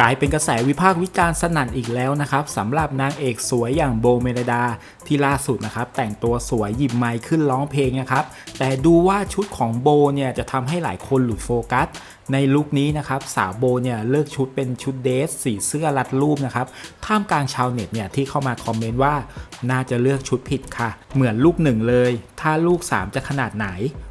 กลายเป็นกระแสวิพากษ์วิจารณ์สนั่นอีกแล้วนะครับสำหรับนางเอกสวยอย่างโบเมลดา ที่ล่าสุดนะครับแต่งตัวสวยหยิบไมค์ขึ้นร้องเพลงนะครับแต่ดูว่าชุดของโบเนี่ยจะทำให้หลายคนหลุดโฟกัส ในลุคนี้นะครับสาวโบเนี่ยเลือกชุดเป็นชุดเดรสสีเสื้อรัดรูปนะครับท่ามกลางชาวเน็ตเนี่ยที่เข้ามาคอมเมนต์ว่า น่าจะเลือกชุดผิดค่ะ เหมือนลูกหนึ่งเลยถ้าลูก 3 จะขนาดไหน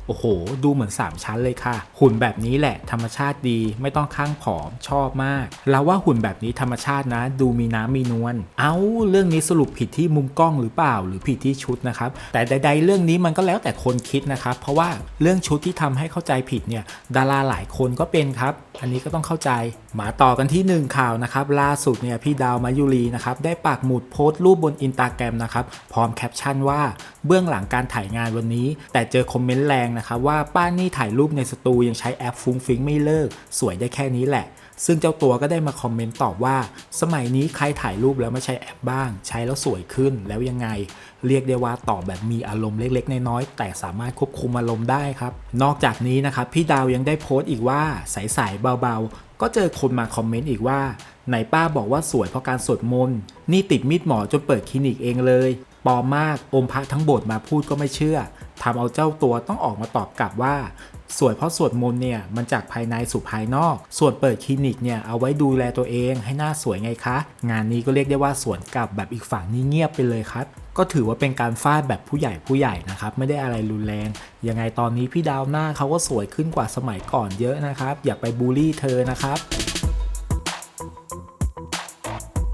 โอ้โห ดูเหมือน 3 ชั้นเลยค่ะ หุ่นแบบนี้แหละธรรมชาติดีไม่ต้องข้างผอมชอบมากแล้วว่าหุ่นแบบนี้ธรรมชาตินะ ดูมีน้ำมีนวล เอาเรื่องนี้สรุปผิดที่มุมกล้องหรือเปล่า หรือผิดที่ชุดนะครับ แต่ใด ๆ เรื่องนี้มันก็แล้วแต่คนคิดนะครับ เพราะว่าเรื่องชุดที่ทำให้เข้าใจผิดเนี่ย ดาราหลายคนก็เป็นครับ อันนี้ก็ต้องเข้าใจ มาต่อกันที่หนึ่งข่าวนะครับ ล่าสุดเนี่ยพี่ดาวมายุรีนะครับได้ปักหมุดโพสต์รูปบนอินตาแกรมนะครับ พร้อมแคปชั่นว่า เบื้องหลังการถ่ายงานวันนี้ แต่เจอคอมเมนต์แรงนะครับว่าป้านี่ถ่ายรูปในสตูยังใช้แอปฟุ้งฟิ้งไม่เลิก สวยได้แค่นี้แหละ ซึ่งเจ้าตัวก็ได้มาคอมเมนต์ตอบว่า สมัยนี้ใครถ่ายรูปแล้วไม่ใช้แอปบ้าง ใช้แล้วสวยขึ้นแล้วยังไง เรียกได้ว่าตอบแบบมีอารมณ์เล็กๆน้อยๆแต่สามารถควบคุมอารมณ์ได้ครับ นอกจากนี้นะครับพี่ดาวยังได้โพสต์อีกว่าใสๆเบาๆ ก็เจอคนมาคอมเมนต์อีกว่าไหนป้าบอกว่าสวยเพราะการสวดมนต์นี่ติดมีดหมอจนเปิดคลินิกเองเลย ปลอมมากอมพระทั้งโบสถ์มาพูดก็ไม่เชื่อทำเอาเจ้าตัวต้องออกมาตอบกลับว่าสวยเพราะสวดมนต์เนี่ยมันจากภายในสู่ภายนอก ส่วนเปิดคลินิกเนี่ยเอาไว้ดูแลตัวเองให้หน้าสวยไงคะ งานนี้ก็เรียกได้ว่าสวนกลับแบบอีกฝั่งนี่เงียบไปเลยครับ ก็ถือว่าเป็นการฟาดแบบผู้ใหญ่ผู้ใหญ่นะครับ ไม่ได้อะไรรุนแรง ยังไงตอนนี้พี่ดาวหน้าเขาก็สวยขึ้นกว่าสมัยก่อนเยอะนะครับ อย่าไปบูลลี่เธอนะครับ